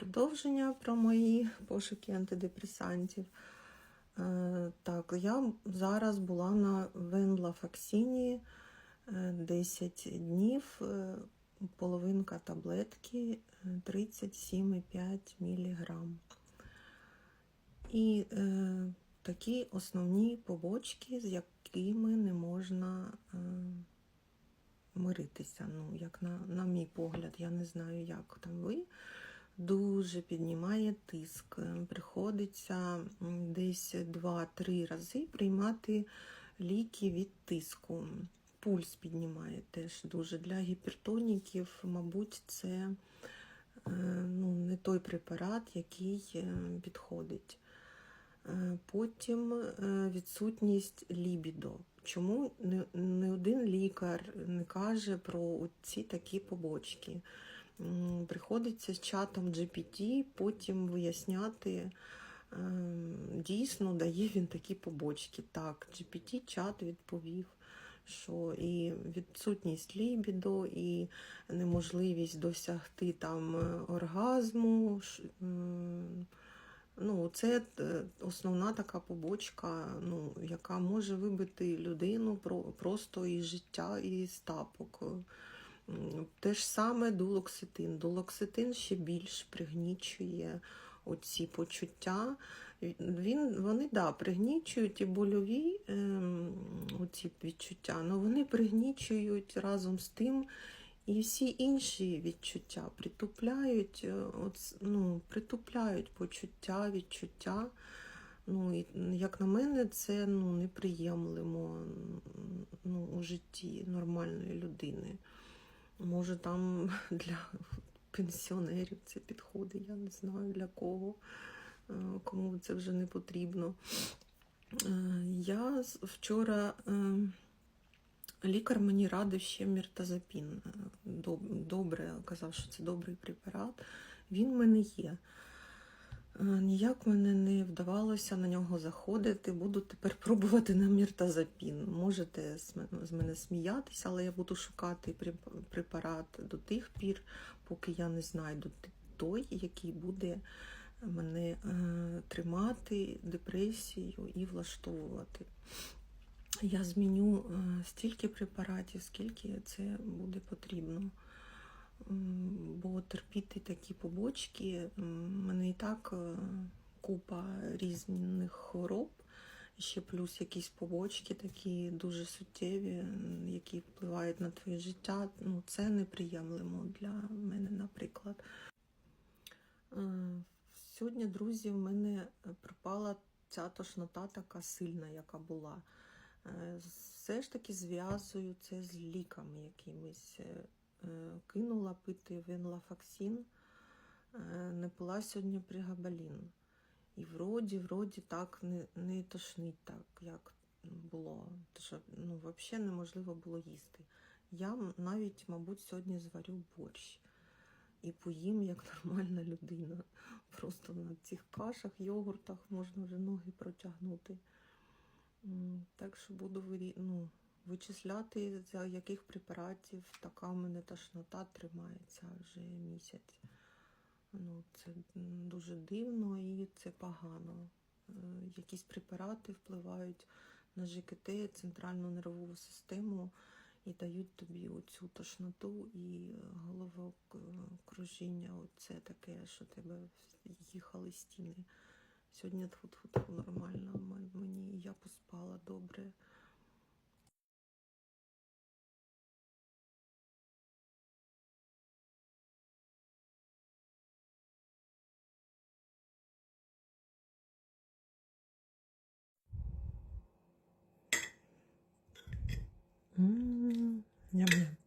продовження про мої пошуки антидепресантів. Е, Так, я зараз була на венлафаксині е, 10 днів, е, половинка таблетки е, 37,5 мг. І е, такі основні побочки, з якими не можна е, миритися. Ну, як на, на мій погляд, я не знаю, як там ви. Дуже піднімає тиск. Приходиться десь 2-3 рази приймати ліки від тиску. Пульс піднімає теж дуже. Для гіпертоніків, мабуть, це е, ну, не той препарат, який е, підходить. Е, Потім відсутність лібідо. Чому не один лікар не каже про ці такі побочки? Приходиться з чатом GPT потім виясняти, е, дійсно дає він такі побочки. Так, GPT-чат відповів, що і відсутність лібідо, і неможливість досягти там е, оргазму. Ну, це е, основна така побочка, ну, яка може вибити людину про, просто із життя і з тапок. Те ж саме дулокситин. Дулокситин ще більш пригнічує оці почуття. Він, вони да, пригнічують і больові ем, оці відчуття, але вони пригнічують разом з тим і всі інші відчуття притупляють, е, от, ну, притупляють почуття, відчуття. Ну, і, як на мене, це ну, неприємлемо м, ну, у житті нормальної людини. Може, там для пенсіонерів це підходить, я не знаю для кого, е, кому це вже не потрібно. Е, Я вчора. е, Лікар мені радив ще міртазапін. Добре, казав, що це добрий препарат. Він в мене є. Е, Ніяк мене не вдавалося на нього заходити. Буду тепер пробувати на міртазапін. Можете з мене сміятися, але я буду шукати преп- препарат до тих пір, поки я не знайду той, який буде мене е, тримати депресію і влаштовувати. Я зміню е, стільки препаратів, скільки це буде потрібно. Бо терпіти такі побочки, в мене і так е, купа різних хвороб, ще плюс якісь побочки такі дуже суттєві, які впливають на твоє життя. Ну, це неприємлемо для мене, наприклад. Е, Сьогодні, друзі, в мене пропала ця тошнота така сильна, яка була. Е, Все ж таки зв'язую це з ліками якимись. Е, Кинула пити венлафаксин, е, не пила сьогодні пригабалін. І вроді, вроді так не, не тошнить так, як було. Тому що ну, взагалі неможливо було їсти. Я навіть, мабуть, сьогодні зварю борщ і поїм як нормальна людина. Просто на цих кашах, йогуртах можна вже ноги протягнути. Так що буду ну, вичисляти, за яких препаратів така в мене тошнота тримається вже місяць. Ну, це дуже дивно і це погано. Е, Якісь препарати впливають на ЖКТ, центральну нервову систему і дають тобі оцю тошноту і головокружіння. Оце таке, що тебе їхали стіни. Сьогодні нормально мені, я поспала добре. 嗯，yum。